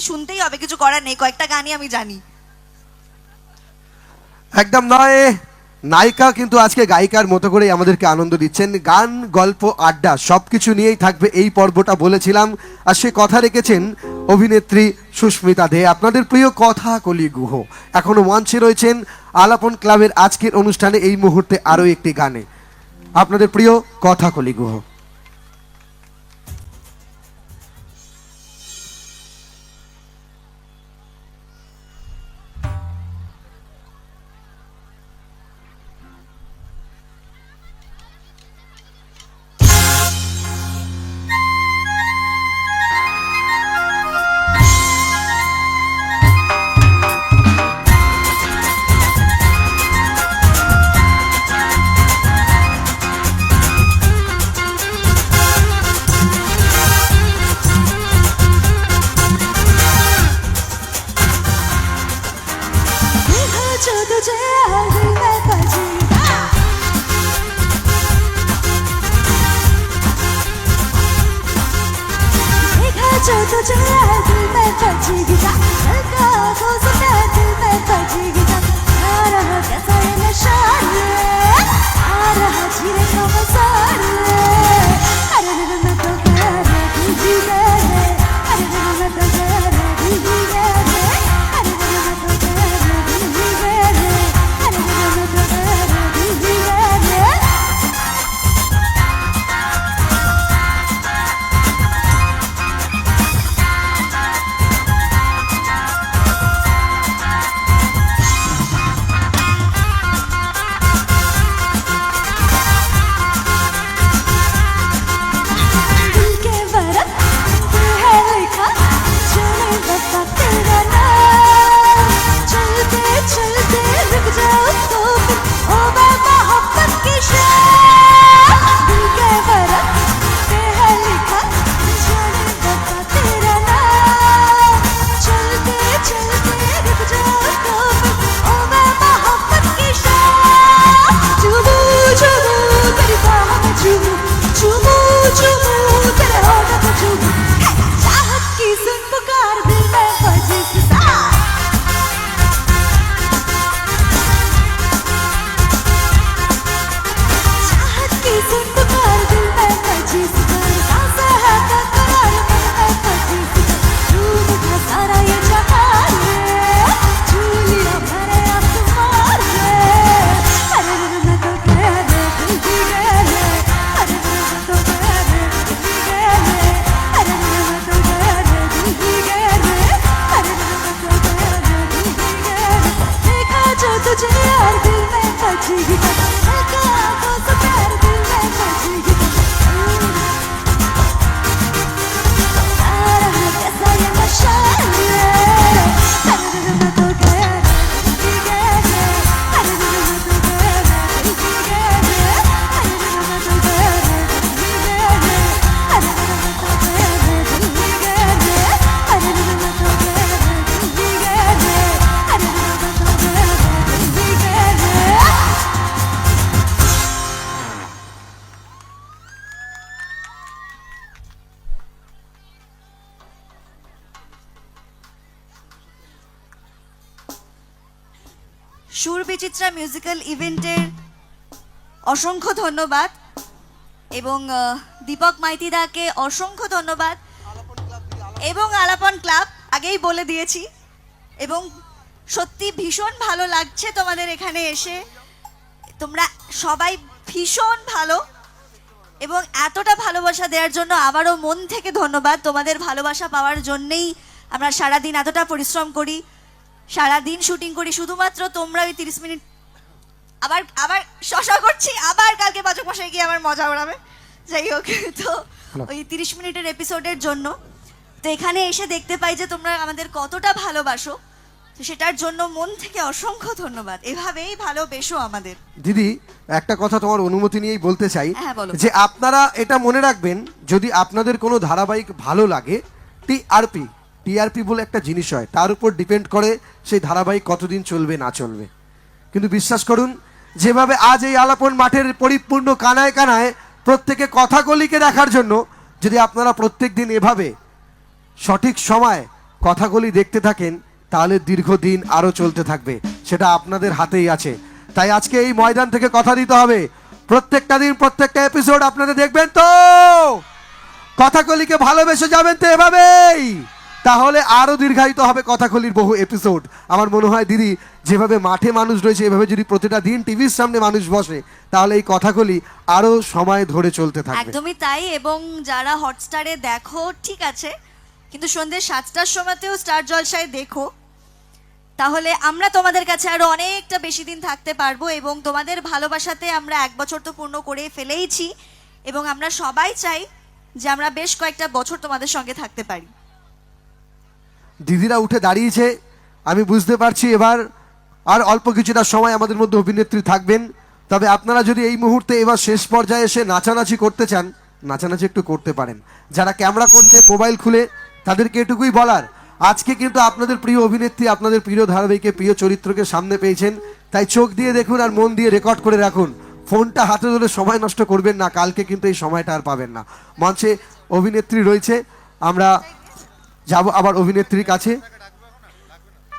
শুনতেই হবে, কিছু করার নেই, কয়েকটা গানই আমি জানি। একদম নয়, নায়িকা কিন্তু আজকে গায়িকার মতো করেই আমাদেরকে আনন্দ দিচ্ছেন। গান, গল্প, আড্ডা সবকিছু নিয়েই থাকবে এই পর্বটা বলেছিলাম। আর সে কথা রেখেছেন অভিনেত্রী সুস্মিতা দে। আপনাদের প্রিয় কথা কলি গুহ এখনও মঞ্চে রয়েছেন আলাপন ক্লাবের আজকের অনুষ্ঠানে এই মুহূর্তে আরও একটি গানে। আপনাদের প্রিয় কথা কলি গুহ तुझे दिल में बजेगा नशा সুর বিচিত্রা মিউজিক্যাল ইভেন্টের অসংখ্য ধন্যবাদ এবং দীপক মাইতিদাকে অসংখ্য ধন্যবাদ এবং আলাপন ক্লাব আগেই বলে দিয়েছি। এবং সত্যি ভীষণ ভালো লাগছে তোমাদের এখানে এসে। তোমরা সবাই ভীষণ ভালো এবং এতটা ভালোবাসা দেওয়ার জন্য আবারও মন থেকে ধন্যবাদ। তোমাদের ভালোবাসা পাওয়ার জন্যেই আমরা সারাদিন এতটা পরিশ্রম করি। সারাদিন শুটিং করি শুধুমাত্র তোমরা ওই তিরিশ মিনিট আবার আবার শশা করছি আবার কালকে বাচক মশাই গিয়ে আমার মজা ওড়াবে যাই হোক তো ওই তিরিশ মিনিটের এপিসোডের জন্য। তো এখানে এসে দেখতে পাই যে তোমরা আমাদের কতটা ভালোবাসো। তো সেটার জন্য মন থেকে অসংখ্য ধন্যবাদ। এভাবেই ভালোবেসো আমাদের। দিদি একটা কথা তোমার অনুমতি নিয়েই বলতে চাই হ্যাঁ, বলো। যে আপনারা এটা মনে রাখবেন যদি আপনাদের কোনো ধারাবাহিক ভালো লাগে টিআরপি টিআরপি বলে একটা জিনিস হয়, তার উপর ডিপেন্ড করে সেই ধারাবাহিক কতদিন চলবে, না চলবে। কিন্তু বিশ্বাস করুন, যেভাবে আজ এই আলাপন মাঠের পরিপূর্ণ কানায় কানায় প্রত্যেকে কথাকলিকে দেখার জন্য, যদি আপনারা প্রত্যেক দিন এভাবে সঠিক সময় কথাগুলি দেখতে থাকেন, তাহলে দীর্ঘদিন আরও চলতে থাকবে, সেটা আপনাদের হাতেই আছে। তাই আজকে এই ময়দান থেকে কথা দিতে হবে। প্রত্যেকটা দিন, প্রত্যেকটা এপিসোড আপনাদের দেখবেন তো? কথাগুলিকে ভালোবেসে যাবেন তো এভাবেই। তাহলে আরও দীর্ঘায়িত হবে কথাকলির বহু এপিসোড আমার মনে হয় দিদি, যেভাবে মাঠে মানুষ রয়েছে, এভাবে যদি প্রতিটা দিন টিভির সামনে মানুষ বসে, তাহলে এই কথাকলি আরও সময় ধরে চলতে থাকবে। একদমই তাই, এবং যারা হটস্টারে দেখো, ঠিক আছে, কিন্তু সন্ধ্যে সাতটার সময়তেও স্টার জলসায় দেখো, তাহলে আমরা তোমাদের কাছে আরও অনেকটা বেশি দিন থাকতে পারব, এবং তোমাদের ভালোবাসাতে আমরা এক বছর তো পূর্ণ করে ফেলেইছি, এবং আমরা সবাই চাই যে আমরা বেশ কয়েকটা বছর তোমাদের সঙ্গে থাকতে পারি। দিদিরা উঠে দাঁড়িয়েছে। আমি বুঝতে পারছি এবার আর অল্প কিছুটা সময় আমাদের মধ্যে অভিনেত্রী থাকবেন। তবে আপনারা যদি এই মুহূর্তে এবার শেষ পর্যায়ে এসে নাচানাচি করতে চান, নাচানাচি একটু করতে পারেন। যারা ক্যামেরা করছে, মোবাইল খুলে, তাদেরকে এটুকুই বলার, আজকে কিন্তু আপনাদের প্রিয় অভিনেত্রী, আপনাদের প্রিয় ধারাবাহিকে, প্রিয় চরিত্রকে সামনে পেয়েছেন। তাই চোখ দিয়ে দেখুন আর মন দিয়ে রেকর্ড করে রাখুন। ফোনটা হাতে ধরে সময় নষ্ট করবেন না, কালকে কিন্তু এই সময়টা আর পাবেন না। মঞ্চে অভিনেত্রী রয়েছে। আমরা যাব আবার অভিনেত্রীর কাছে।